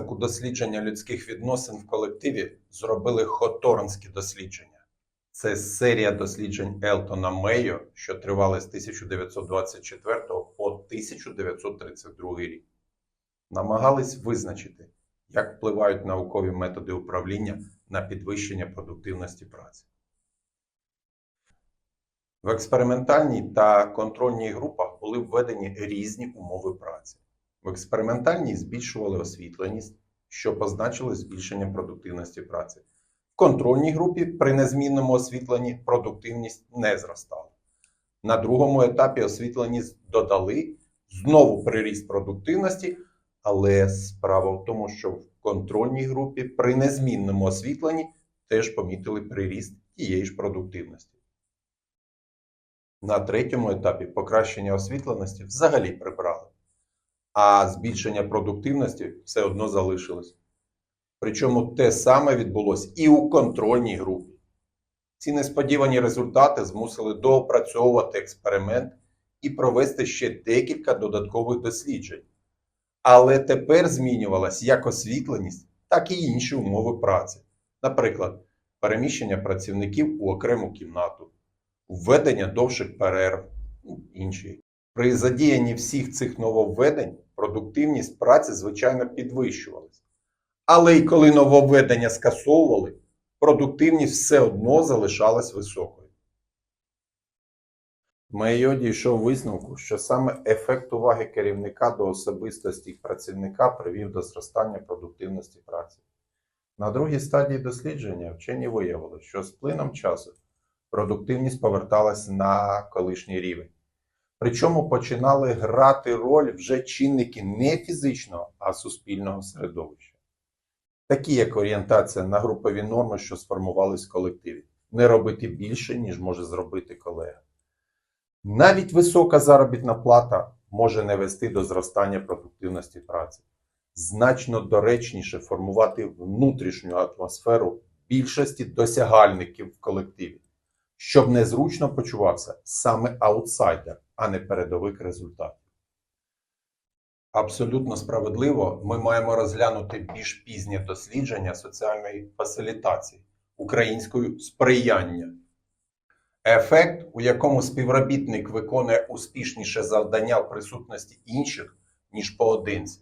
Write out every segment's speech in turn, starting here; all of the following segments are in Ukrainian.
дослідження людських відносин в колективі зробили хоторнські дослідження. Це серія досліджень Елтона Мейо, що тривали з 1924 по 1932 рік. Намагались визначити, як впливають наукові методи управління на підвищення продуктивності праці. В експериментальній та контрольній групах були введені різні умови праці. В експериментальній збільшували освітленість, що позначило збільшення продуктивності праці. В контрольній групі при незмінному освітленні продуктивність не зростала. На другому етапі освітленість додали знову приріст продуктивності, але справа в тому, що в контрольній групі при незмінному освітленні теж помітили приріст тієї ж продуктивності. На третьому етапі покращення освітленості взагалі прибрали, а збільшення продуктивності все одно залишилось. Причому те саме відбулося і у контрольній групі. Ці несподівані результати змусили доопрацьовувати експеримент і провести ще декілька додаткових досліджень. Але тепер змінювалась як освітленість, так і інші умови праці. Наприклад, переміщення працівників у окрему кімнату, введення довших перерв, ну, інші. При задіянні всіх цих нововведень продуктивність праці, звичайно, підвищувалась. Але й коли нововведення скасовували, продуктивність все одно залишалась високою. Мейо дійшов висновку, що саме ефект уваги керівника до особистості працівника привів до зростання продуктивності праці. На другій стадії дослідження вчені виявили, що з плином часу продуктивність поверталась на колишній рівень. Причому починали грати роль вже чинники не фізичного, а суспільного середовища. Такі як орієнтація на групові норми, що сформувались в колективі, не робити більше, ніж може зробити колега. Навіть висока заробітна плата може не вести до зростання продуктивності праці. Значно доречніше формувати внутрішню атмосферу більшості досягальників в колективі, щоб незручно почувався саме аутсайдер, а не передовик результатів. Абсолютно справедливо ми маємо розглянути більш пізнє дослідження соціальної фасилітації українською сприяння. Ефект, у якому співробітник виконує успішніше завдання в присутності інших, ніж поодинці.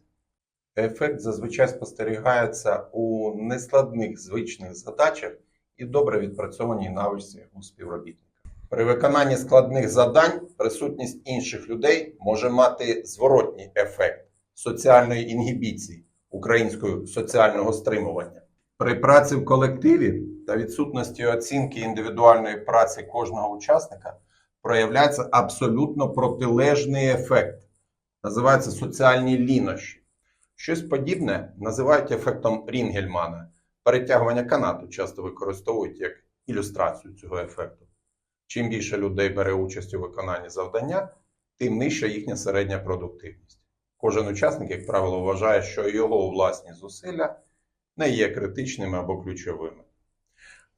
Ефект зазвичай спостерігається у нескладних звичних задачах і добре відпрацьованій навичці у співробітника. При виконанні складних завдань присутність інших людей може мати зворотній ефект соціальної інгібіції, українською соціального стримування. При праці в колективі та відсутності оцінки індивідуальної праці кожного учасника проявляється абсолютно протилежний ефект. Називається соціальні лінощі. Щось подібне називають ефектом Рінгельмана. Перетягування канату часто використовують як ілюстрацію цього ефекту. Чим більше людей бере участь у виконанні завдання, тим нижча їхня середня продуктивність. Кожен учасник, як правило, вважає, що його власні зусилля не є критичними або ключовими.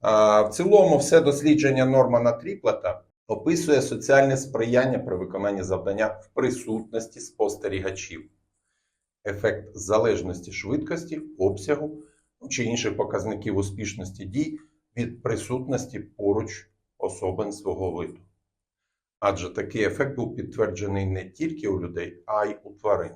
В цілому, все дослідження Нормана Тріплета описує соціальне сприяння при виконанні завдання в присутності спостерігачів, ефект залежності швидкості, обсягу чи інших показників успішності дій від присутності поруч особин свого виду. Адже такий ефект був підтверджений не тільки у людей, а й у тварин.